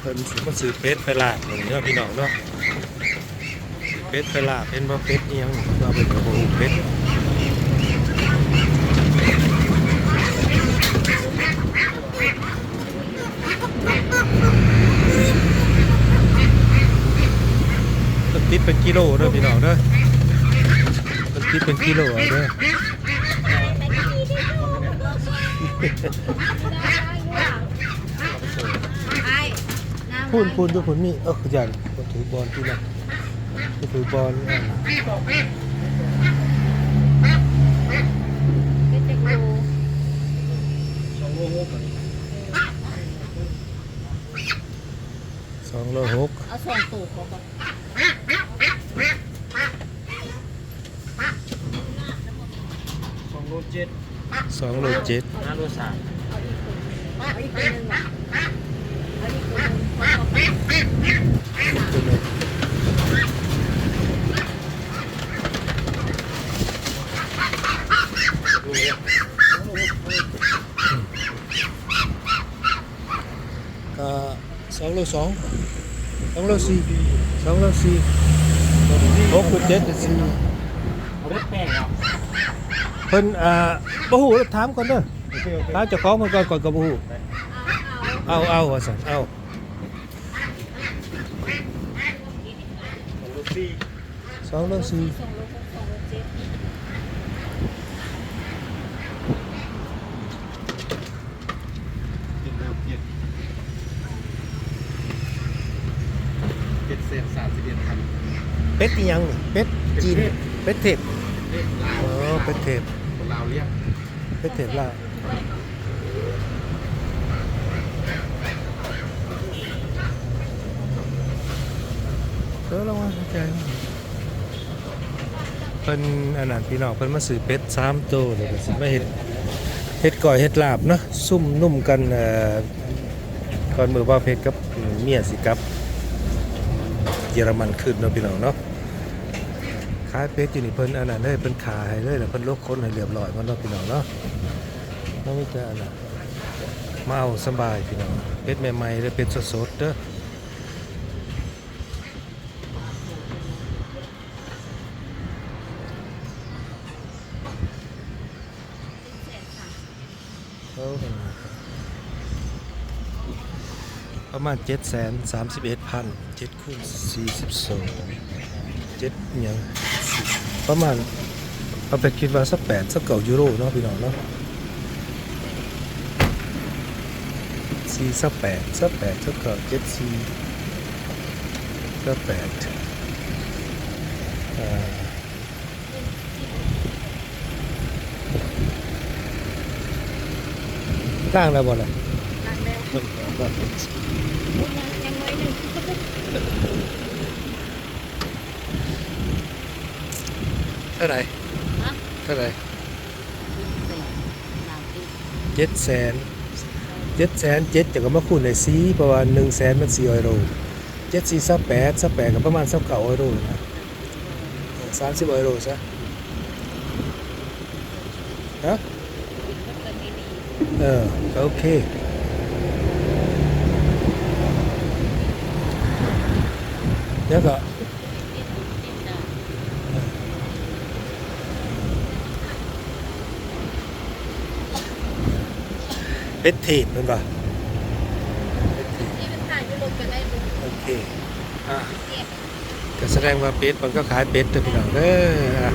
เพิ่นสื่อเป็ดไปลาบอย่างนี้เนาะพี่น้องเนาะเป็ดไปลาบเป็นบ่เป็ดอียังว่าเป็นบ่ฮู้เป็ดเพิ่นติดเป็นกิโลเด้อพี่น้องเด้อเพิ่นติดเป็นกิโลเอาเด้อ พูนพูนทุกคนมีเออขยันคนถือบอลที่นั่นคนถือบอลอ่าสองโลหกเอาส่งตู่เขาก่อนสองโลเจ็ดสองโลเจ็ดห้าโลสามเอาอีกคนหนึ่งอะเอาอีกคนหนึ่งเอาออกไป ตัวนึง ก็สองโลสองสองโลสี่สองโลสี่หกเจ็ดสี่เล็ดแป้งครับเพิ่นอ่าบ่ฮู้ถามก่อนเด้อถามเจ้าของเพิ่นก่อนก่อนก็บ่ฮู้เอาเอาว่าซั่นเอาสองโลสี่ 2โล4 ส่งลงส่งลงเจ็ด เจ็ดโลเจ็ด เจ็ดเศษสามสิบเอ็ดพันเป็ดอีหยังนี่เป็ดจีนเป็ดเทพเล็ดลาวอ๋อเป็ดเทพคนลาวเรียกเป็ดเทพลาวเออระวังใจเพิ่นอันนั้นพี่น้องเพิ่นมาซื้อเป็ด3ตัวเลยก็สิมาเฮ็ดเฮ็ดก่อยเฮ็ดลาบเนาะซุ่มนุ่มกันเอ่อก่อนมือว่าเพชรกับเมียสิกลับเยอรมันขึ้นเนาะพี่น้องเนาะขายเป็ดอยู่นี่เพิ่นอันนั้นเลยเพิ่นขายเลยแล้วเพิ่นลกคนให้เรียบร้อยมันเนาะพี่น้องเนาะบ่มีแต่อันนั้นมาเอาสบายพี่น้องเป็ดใหม่ๆเลยเป็ดสดๆเด้อเอ ประมากันสามาประมาณ7 3 1 0 0 0 7คูณ42เจ็ดอย่างประมาณเอาไปคิดว่าสักแปดสักเก้ายูโรเนาะพี่น้องเนาะสี่สักแปดสักแปดสักเก้าเจ็ดสี่สักแปดอ่าตั้งแล้วบ่ล่ะล้างแล้ว ยังยังไว้หนึ่งเท่าไหร่ฮะเท่าไหร่สามปีเจ็ดแสนเจ็ดแสนเจ็ดจะก็มาคูณในซีประมาณหนึ่งแสนมันสี่ออยโรเจ็ดสี่สักแปดสักแปดก็ประมาณสักเก้าออยโรนะสามสิบออยโรซะฮะก็เกินดีเออก็โอเค แล้วก็ ๆ เจ็ดเจ็ดดาวเป็ดเทปมันป่ะเป็ดเทปนี่มันขายยุโรปกันได้ดูโอเค อะเจ็ดก็แสดงว่าเป็ดมันก็ขายเป็ดเด้อพี่น้องเด้ออะ